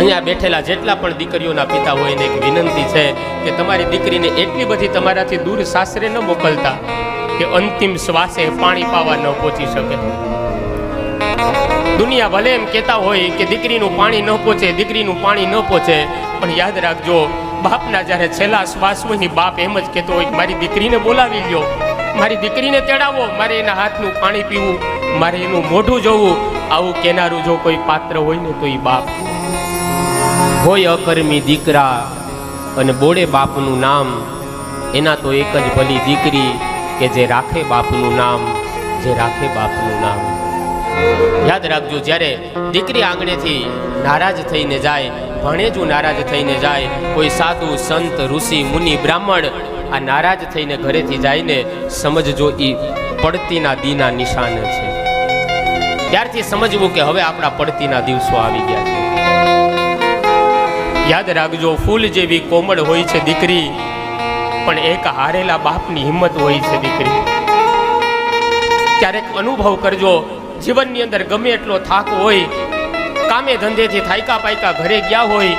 અહીંયા બેઠેલા જેટલા પણ દીકરીઓના પિતા હોય એને એક વિનંતી છે કે તમારી દીકરીને એટલી બધી તમારાથી દૂર સાસરે ન મોકલતા કે અંતિમ શ્વાસે પાણી પાવા ન પહોંચી શકે. દુનિયા ભલે એમ કહેતા હોય કે દીકરીનું પાણી ન પહોંચે, દીકરીનું પાણી ન પહોંચે, પણ યાદ રાખજો, બાપના જ્યારે છેલ્લા શ્વાસ હોય બાપ એમ જ કહેતો હોય મારી દીકરીને બોલાવી લ્યો. મારી દીકરીને તેડાવો, મારે એના હાથનું પાણી પીવું, મારે એનું મોઢું જોવું. આવું કહેનારું જો કોઈ પાત્ર હોય ને તો એ બાપ હોય અકર્મી દીકરા અને બોડે બાપનું નામ, એના તો એક જ ભલી દીકરી કે જે રાખે બાપનું નામ, જે રાખે બાપનું નામ. યાદ રાખજો, જ્યારે દીકરી આંગણેથી નારાજ થઈને જાય, ભણેજું નારાજ થઈને જાય, કોઈ સાધુ, સંત, ઋષિ, મુનિ, બ્રાહ્મણ આ નારાજ થઈને ઘરેથી જાયને સમજજો એ પડતીના દીના નિશાન છે. ત્યારથી સમજવું કે હવે આપણા પડતીના દિવસો આવી ગયા યાદ રાખજો, ફૂલ જેવી કોમળ હોય છે દીકરી, પણ એક હારેલા બાપની હિંમત હોય છે દીકરી. ક્યારેક અનુભવ કરજો, જીવનની અંદર ગમે એટલો થાક હોય, કામે ધંધેથી થાયકા પાયકા ઘરે ગયા હોય,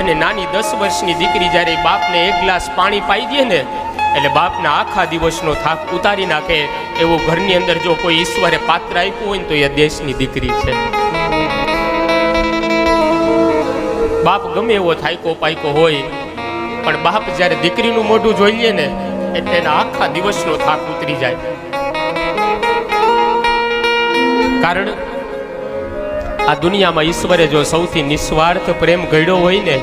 અને નાની દસ વર્ષની દીકરી જ્યારે બાપને એક ગ્લાસ પાણી પાઈ દે ને, એટલે બાપના આખા દિવસનો થાક ઉતારી નાખે. એવું ઘરની અંદર જો કોઈ ઈશ્વરે પાત્ર આપ્યું હોય ને, તો એ દેશની દીકરી છે. બાપ ગમે એવો થાયકો પાયકો હોય, પણ બાપ જ્યારે દીકરીનું મોઢું જોઈ લે ને એટલે એના આખા દિવસનો થાક ઉતરી જાય. કારણ આ દુનિયામાં ઈશ્વરે જો સૌથી નિસ્વાર્થ પ્રેમ ઘડ્યો હોય ને,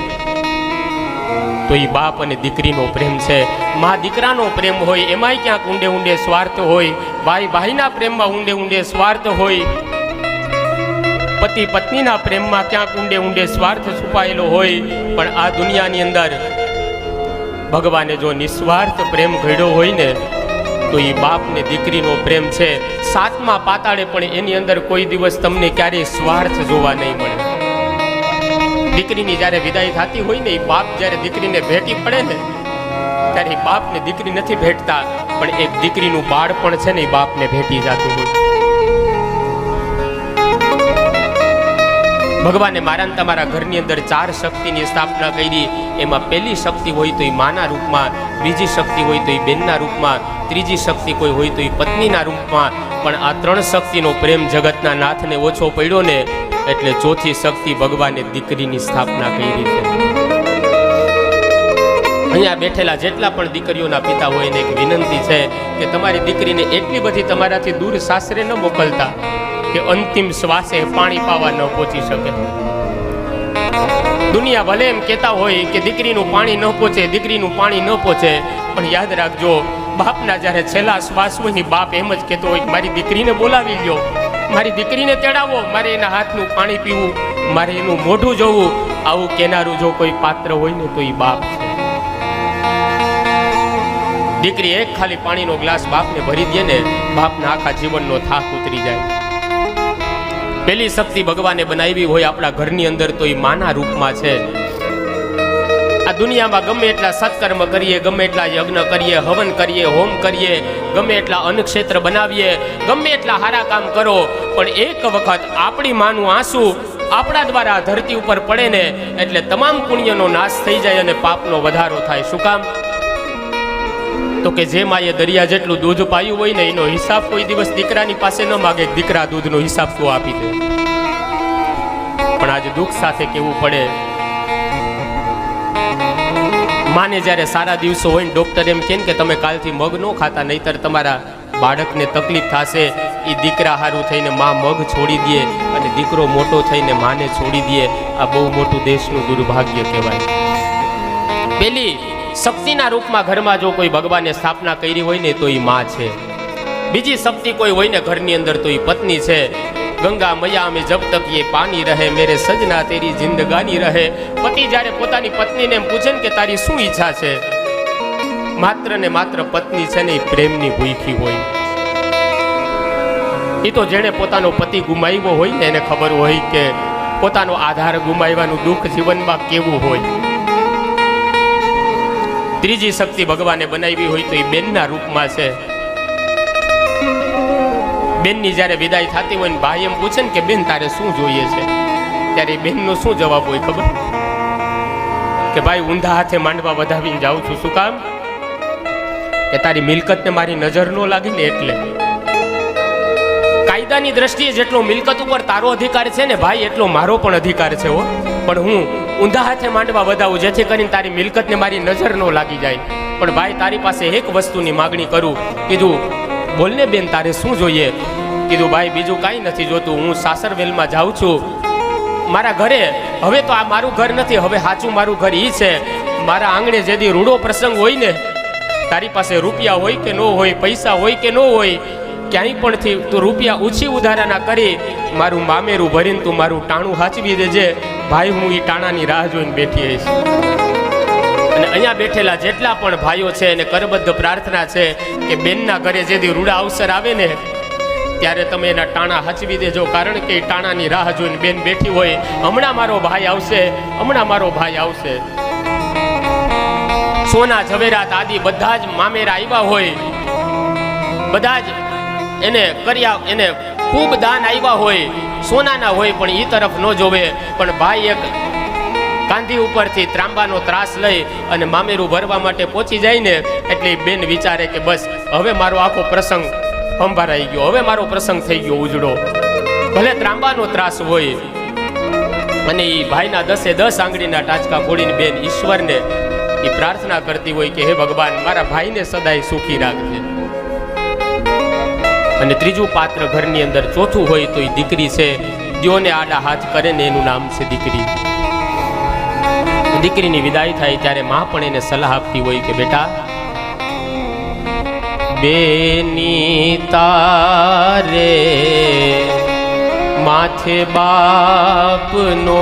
તો એ બાપ અને દીકરીનો પ્રેમ છે. મા દીકરાનો પ્રેમ હોય, એમાંય ક્યાંક ઊંડે ઊંડે સ્વાર્થ હોય ભાઈ ભાઈના પ્રેમમાં ઊંડે ઊંડે સ્વાર્થ હોય પતિ પત્નીના પ્રેમમાં ક્યાંક ઊંડે ઊંડે સ્વાર્થ છુપાયેલો હોય, પણ આ દુનિયાની અંદર ભગવાને જો નિસ્વાર્થ પ્રેમ ઘડ્યો હોય ને, તો એ બાપ ને દીકરીનો પ્રેમ છે. સાતમા પાતાળે પણ એની અંદર કોઈ દિવસ તમને ક્યારેય સ્વાર્થ જોવા નહીં મળે. દીકરીની જ્યારે વિદાય થતી હોય ને એ બાપ જ્યારે દીકરીને ભેટી પડે ને, ત્યારે એ બાપને દીકરી નથી ભેટતા, પણ એક દીકરીનું બાળપણ છે ને એ બાપને ભેટી જતું હોય. ભગવાને મારા તમારા ઘરની અંદર ચાર શક્તિની સ્થાપના કરી. એમાં પહેલી શક્તિ હોય તો એ માના રૂપમાં, બીજી શક્તિ હોય તો એ બેનના રૂપમાં, ત્રીજી શક્તિ કોઈ હોય તો એ પત્નીના રૂપમાં. પણ આ ત્રણ શક્તિનો પ્રેમ જગતના નાથને ઓછો પડ્યો ને, એટલે ચોથી શક્તિ ભગવાને દીકરીની સ્થાપના કરી છે. અહીંયા બેઠેલા જેટલા પણ દીકરીઓના પિતા હોય એને એક વિનંતી છે કે તમારી દીકરીને એટલી બધી તમારાથી દૂર સાસરે ન મોકલતા. કે અંતિમ શ્વાસે પાણી પાવા ન પહોંચી શકે. દુનિયા ભલે એમ કહેતા હોય કે દીકરીનું પાણી ન પહોંચે, દીકરીનું પાણી ન પહોંચે, પણ યાદ રાખજો, બાપના જ્યારે છેલ્લા શ્વાસ હોય બાપ એમ જ કહેતો હોય મારી દીકરીને બોલાવી લ્યો. મારી દીકરીને તેડાવો, મારે એના હાથનું પાણી પીવું, મારે એનું મોઢું જોવું. આવું કેનારું જો કોઈ પાત્ર હોય ને તો એ બાપ છે. દીકરી એક ખાલી પાણીનો ગ્લાસ બાપને ભરી દે ને બાપના આખા જીવનનો થાક ઉતરી જાય. પેલી શક્તિ ભગવાને બનાવી હોય આપણા ઘરની અંદર તો એ માના રૂપમાં છે. આ દુનિયામાં ગમે એટલા સત્કર્મ કરીએ, ગમે એટલા યજ્ઞ કરીએ, હવન કરીએ, હોમ કરીએ, ગમે એટલા અન્નક્ષેત્ર બનાવીએ, ગમે એટલા સારા કામ કરો, પણ એક વખત આપણી માનું આંસુ આપણા દ્વારા ધરતી ઉપર પડે ને એટલે તમામ પુણ્યનો નાશ થઈ જાય અને પાપનો વધારો થાય. શું કામ? તો કે જે માએ દરિયા જેટલું દૂધ પાયું હોય ને, એનો હિસાબ કોઈ દિવસ દીકરાની પાસે ન માગે, દીકરા દૂધનો હિસાબ તું આપી દે. પણ આજે દુઃખ સાથે કેવું પડે? માને જ્યારે સારા દિવસો હોય ને, ડૉક્ટર એમ ને કે તમે કાલથી મગ ન ખાતા, નહીતર તમારા બાળકને તકલીફ થશે. એ દીકરા હારું થઈને માં મગ છોડી દે અને દીકરો મોટો થઈને માને છોડી દે. આ બહુ મોટું દેશનું દુર્ભાગ્ય કહેવાય. પેલી શક્તિના રૂપમાં ઘરમાં જો કોઈ ભગવાને સ્થાપના કરી હોય ને તો એ માં છે. બીજી શક્તિ કોઈ હોય ને ઘરની અંદર તો એ પત્ની છે. ગંગા, મૈયા, અમે જબ તક એ પાણી રહે, મેરે સજના, તેરી જિંદગાની રહે. પતિ જ્યારે પોતાની પત્નીને એમ પૂછે ને કે તારી શું ઈચ્છા છે? માત્ર ને માત્ર પત્ની છે ને એ પ્રેમની ભૂખી હોય. એ તો જેણે પોતાનો પતિ ગુમાવ્યો હોય ને એને ખબર હોય કે પોતાનો આધાર ગુમાવવાનું દુઃખ જીવનમાં કેવું હોય. ત્રીજી શક્તિ ભગવાને બનાવી હોય તો એ બેનના રૂપમાં છે. બેનની જ્યારે વિદાય થતી હોય ને ભાઈ એમ પૂછે ને કે, બેન, તારે શું જોઈએ છે? ત્યારે બેનનો શું જવાબ હોય ખબર? કે, ભાઈ, ઊંધા હાથે માંડવા વધાવીને જાઉં છું. શું કામ? કે, તારી મિલકતને મારી નજર ન લાગે ને એટલે. કાયદાની દ્રષ્ટિએ જેટલો મિલકત ઉપર તારો અધિકાર છે ને, ભાઈ, એટલો મારો પણ અધિકાર છે, હો. પણ હું ઊંધા હાથે માંડવા વધાવું, જેથી કરીને તારી મિલકતને મારી નજર ન લાગી જાય. પણ ભાઈ, તારી પાસે એક વસ્તુની માગણી કરું. કીધું, બોલને બેન, તારે શું જોઈએ? કીધું, ભાઈ, બીજું કાંઈ નથી જોતું. હું સાસરવેલમાં જાઉં છું. મારા ઘરે, હવે તો આ મારું ઘર નથી, હવે સાચું મારું ઘર ઈ છે. મારા આંગણે જેથી રૂડો પ્રસંગ હોય ને, તારી પાસે રૂપિયા હોય કે ન હોય, પૈસા હોય કે ન હોય, ક્યાંય પણથી તું રૂપિયા ઓછી ઉધારાના કરી, મારું મામેરું ભરીને તું મારું ટાણું હાચવી દેજે. ભાઈ હું એ ટાણાની રાહ જોઈને બેઠી હઈશ અને અહીંયા બેઠેલા જેટલા પણ ભાઈઓ છે એને કરબદ્ધ પ્રાર્થના છે કે બેનના ઘરે જેથી રૂડા અવસર આવે ને, ત્યારે તમે એના ટાણા હચવી દેજો. કારણ કે એ ટાણાની રાહ જોઈને બેન બેઠી હોય, હમણાં મારો ભાઈ આવશે, હમણાં મારો ભાઈ આવશે. સોના, ઝવેરાત આદિ બધા જ મામેરા આવ્યા હોય. બધા જ એને કર્યા, એને ખૂબ દાન આવ્યા હોય, સોનાના હોય પણ એ તરફ ન જોવે. પણ ભાઈ એક કાંધી ઉપરથી ત્રાંબાનો ત્રાસ લઈ અને મામેરું ભરવા માટે પહોંચી જાય ને, એટલે બેન વિચારે કે બસ, હવે મારો આખો પ્રસંગ સંભારાઈ ગયો, હવે મારો પ્રસંગ થઈ ગયો ઉજળો. ભલે ત્રાંબાનો ત્રાસ હોય, અને એ ભાઈના દસે દસ આંગળીના ટાચકા ફોડીને બેન ઈશ્વરને એ પ્રાર્થના કરતી હોય કે, હે ભગવાન, મારા ભાઈને સદાય સુખી રાખજે. અને ત્રીજું પાત્ર ઘરની અંદર ચોથું હોય તો એ દીકરી છે. દ્યોને આડા હાથ કરે ને એનું નામ છે દીકરી. દીકરીની વિદાય થાય ત્યારે માં પણ એને સલાહ આપતી હોય કે બેટા, બેની તારે માથે બાપનો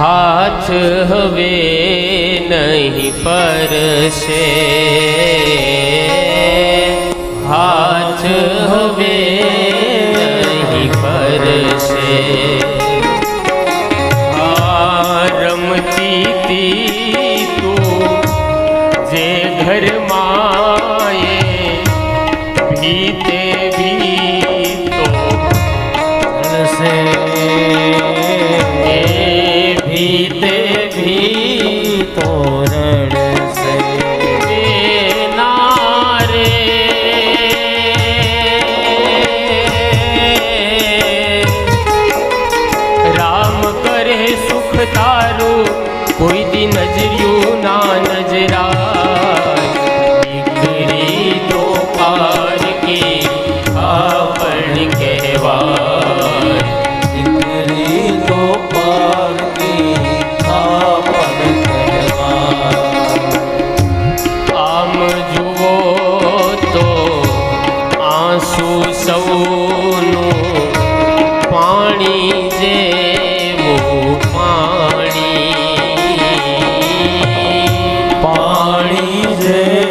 હાથ હવે નહીં પરશે હવે નહીં પરશે રમતી તી તું જે ઘરમાં એ ભીતે ભીતો. એ કોઈ દી નજર્યું ના નજરા. પાણી જેવું